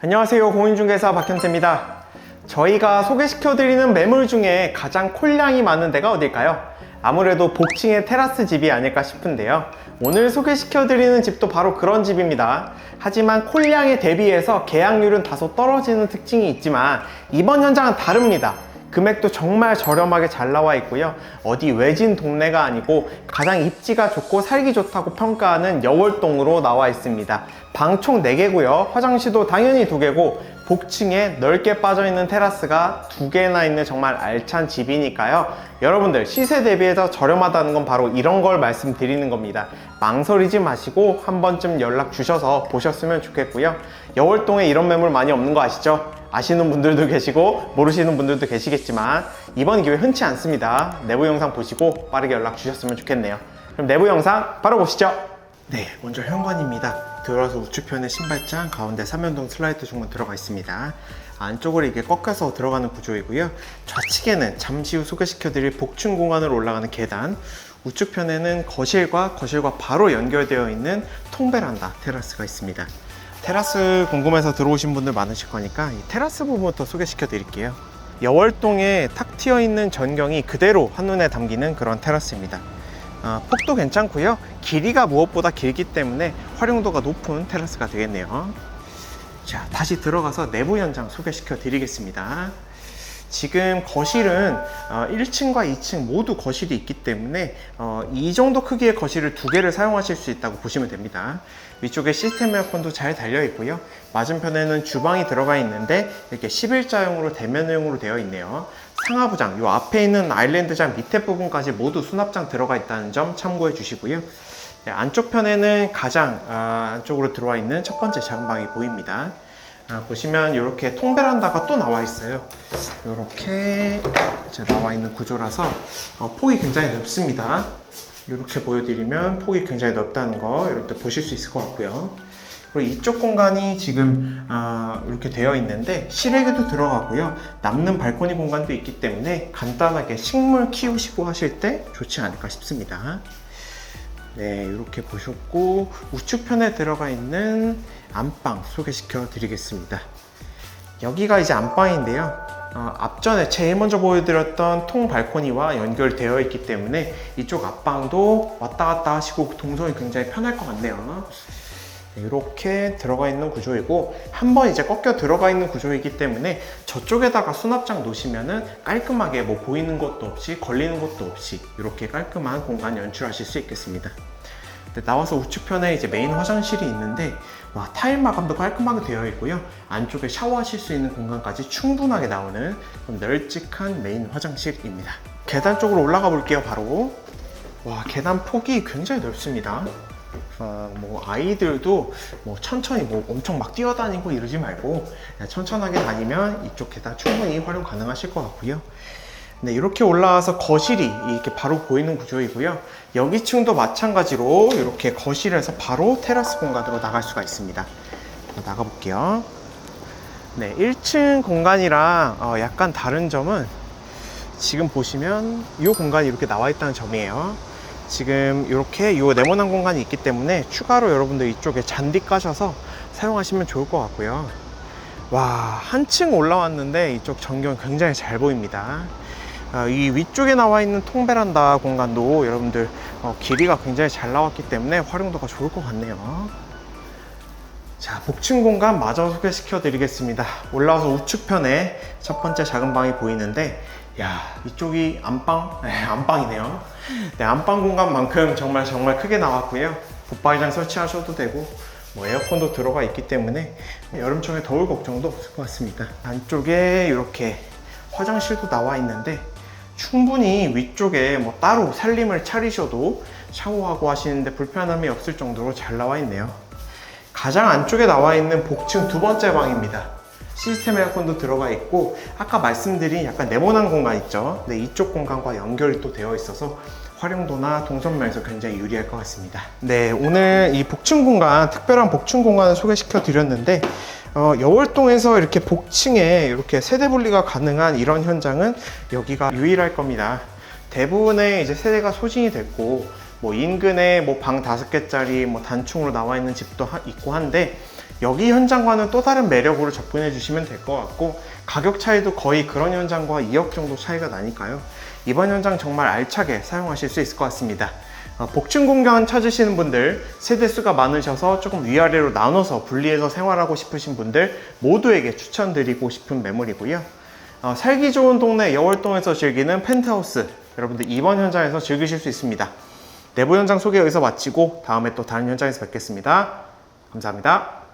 안녕하세요. 공인중개사 박현태입니다. 저희가 소개시켜드리는 매물 중에 가장 콜량이 많은 데가 어딜까요? 아무래도 복층의 테라스 집이 아닐까 싶은데요. 오늘 소개시켜드리는 집도 바로 그런 집입니다. 하지만 콜량에 대비해서 계약률은 다소 떨어지는 특징이 있지만 이번 현장은 다릅니다. 금액도 정말 저렴하게 잘 나와 있고요. 어디 외진 동네가 아니고 가장 입지가 좋고 살기 좋다고 평가하는 여월동으로 나와 있습니다. 방 총 4개고요. 화장실도 당연히 2개고 복층에 넓게 빠져 있는 테라스가 두 개나 있는 정말 알찬 집이니까요. 여러분들 시세 대비해서 저렴하다는 건 바로 이런 걸 말씀드리는 겁니다. 망설이지 마시고 한 번쯤 연락 주셔서 보셨으면 좋겠고요. 여월동에 이런 매물 많이 없는 거 아시죠? 아시는 분들도 계시고 모르시는 분들도 계시겠지만 이번 기회 흔치 않습니다. 내부 영상 보시고 빠르게 연락 주셨으면 좋겠네요. 그럼 내부 영상 바로 보시죠. 네, 먼저 현관입니다. 들어와서 우측편에 신발장, 가운데 삼연동 슬라이드 중문 들어가 있습니다. 안쪽으로 이게 꺾여서 들어가는 구조이고요. 좌측에는 잠시 후 소개시켜드릴 복층 공간으로 올라가는 계단, 우측편에는 거실과 거실과 바로 연결되어 있는 통베란다 테라스가 있습니다. 테라스 궁금해서 들어오신 분들 많으실 거니까 이 테라스 부분부터 소개시켜 드릴게요. 여월동에 탁 트여 있는 전경이 그대로 한눈에 담기는 그런 테라스입니다. 어, 폭도 괜찮고요. 길이가 무엇보다 길기 때문에 활용도가 높은 테라스가 되겠네요. 자, 다시 들어가서 내부 현장 소개시켜 드리겠습니다. 지금 거실은 어, 1층과 2층 모두 거실이 있기 때문에 어, 이 정도 크기의 거실을 두 개를 사용하실 수 있다고 보시면 됩니다. 위쪽에 시스템 에어컨도 잘 달려 있고요. 맞은편에는 주방이 들어가 있는데 이렇게 11자형으로 대면형으로 되어 있네요. 상하부장, 이 앞에 있는 아일랜드장 밑에 부분까지 모두 수납장 들어가 있다는 점 참고해 주시고요. 네, 안쪽 편에는 가장 아, 안쪽으로 들어와 있는 첫 번째 작은 방이 보입니다. 아, 보시면 이렇게 통베란다가 또 나와 있어요. 이렇게 나와 있는 구조라서 어, 폭이 굉장히 넓습니다. 이렇게 보여드리면 폭이 굉장히 넓다는 거 이렇게 보실 수 있을 것 같고요. 그리고 이쪽 공간이 지금 아, 이렇게 되어 있는데 실외기도 들어가고요. 남는 발코니 공간도 있기 때문에 간단하게 식물 키우시고 하실 때 좋지 않을까 싶습니다. 네, 이렇게 보셨고 우측편에 들어가 있는 안방 소개시켜 드리겠습니다. 여기가 이제 안방인데요. 어, 앞전에 제일 먼저 보여드렸던 통 발코니와 연결되어 있기 때문에 이쪽 앞방도 왔다 갔다 하시고 동선이 굉장히 편할 것 같네요. 네, 이렇게 들어가 있는 구조이고 한번 이제 꺾여 들어가 있는 구조이기 때문에 저쪽에다가 수납장 놓으시면은 깔끔하게 뭐 보이는 것도 없이 걸리는 것도 없이 이렇게 깔끔한 공간 연출하실 수 있겠습니다. 네, 나와서 우측편에 이제 메인 화장실이 있는데 와, 타일 마감도 깔끔하게 되어 있고요. 안쪽에 샤워하실 수 있는 공간까지 충분하게 나오는 좀 널찍한 메인 화장실입니다. 계단 쪽으로 올라가 볼게요, 바로. 와, 계단 폭이 굉장히 넓습니다. 어, 뭐 아이들도 뭐 천천히 뭐 엄청 막 뛰어다니고 이러지 말고 천천하게 다니면 이쪽 계단 충분히 활용 가능하실 것 같고요. 네, 이렇게 올라와서 거실이 이렇게 바로 보이는 구조이고요. 여기 층도 마찬가지로 이렇게 거실에서 바로 테라스 공간으로 나갈 수가 있습니다. 나가 볼게요. 네, 1층 공간이랑 어, 약간 다른 점은 지금 보시면 이 공간이 이렇게 나와 있다는 점이에요. 지금 이렇게 이 네모난 공간이 있기 때문에 추가로 여러분들 이쪽에 잔디 까셔서 사용하시면 좋을 것 같고요. 와, 한층 올라왔는데 이쪽 전경 굉장히 잘 보입니다. 아, 이 위쪽에 나와 있는 통베란다 공간도 여러분들 어, 길이가 굉장히 잘 나왔기 때문에 활용도가 좋을 것 같네요. 자, 복층 공간 마저 소개시켜 드리겠습니다. 올라와서 우측편에 첫 번째 작은 방이 보이는데, 야, 이쪽이 안방? 네, 안방이네요. 네, 안방 공간만큼 정말 정말 크게 나왔고요. 붙박이장 설치하셔도 되고, 뭐 에어컨도 들어가 있기 때문에 여름철에 더울 걱정도 없을 것 같습니다. 안쪽에 이렇게 화장실도 나와 있는데, 충분히 위쪽에 뭐 따로 살림을 차리셔도 샤워하고 하시는데 불편함이 없을 정도로 잘 나와 있네요. 가장 안쪽에 나와 있는 복층 두 번째 방입니다. 시스템 에어컨도 들어가 있고 아까 말씀드린 약간 네모난 공간 있죠. 네, 이쪽 공간과 연결이 또 되어 있어서 활용도나 동선면에서 굉장히 유리할 것 같습니다. 네, 오늘 이 복층 공간, 특별한 복층 공간을 소개시켜 드렸는데 어, 여월동에서 이렇게 복층에 이렇게 세대 분리가 가능한 이런 현장은 여기가 유일할 겁니다. 대부분의 이제 세대가 소진이 됐고 뭐 인근에 뭐 방 다섯 개짜리 뭐 단층으로 나와 있는 집도 하- 있고 한데 여기 현장과는 또 다른 매력으로 접근해 주시면 될 것 같고 가격 차이도 거의 그런 현장과 2억 정도 차이가 나니까요. 이번 현장 정말 알차게 사용하실 수 있을 것 같습니다. 어, 복층 공간 찾으시는 분들, 세대수가 많으셔서 조금 위아래로 나눠서 분리해서 생활하고 싶으신 분들 모두에게 추천드리고 싶은 매물이고요. 어, 살기 좋은 동네 여월동에서 즐기는 펜트하우스 여러분들 이번 현장에서 즐기실 수 있습니다. 내부 현장 소개 여기서 마치고 다음에 또 다른 현장에서 뵙겠습니다. 감사합니다.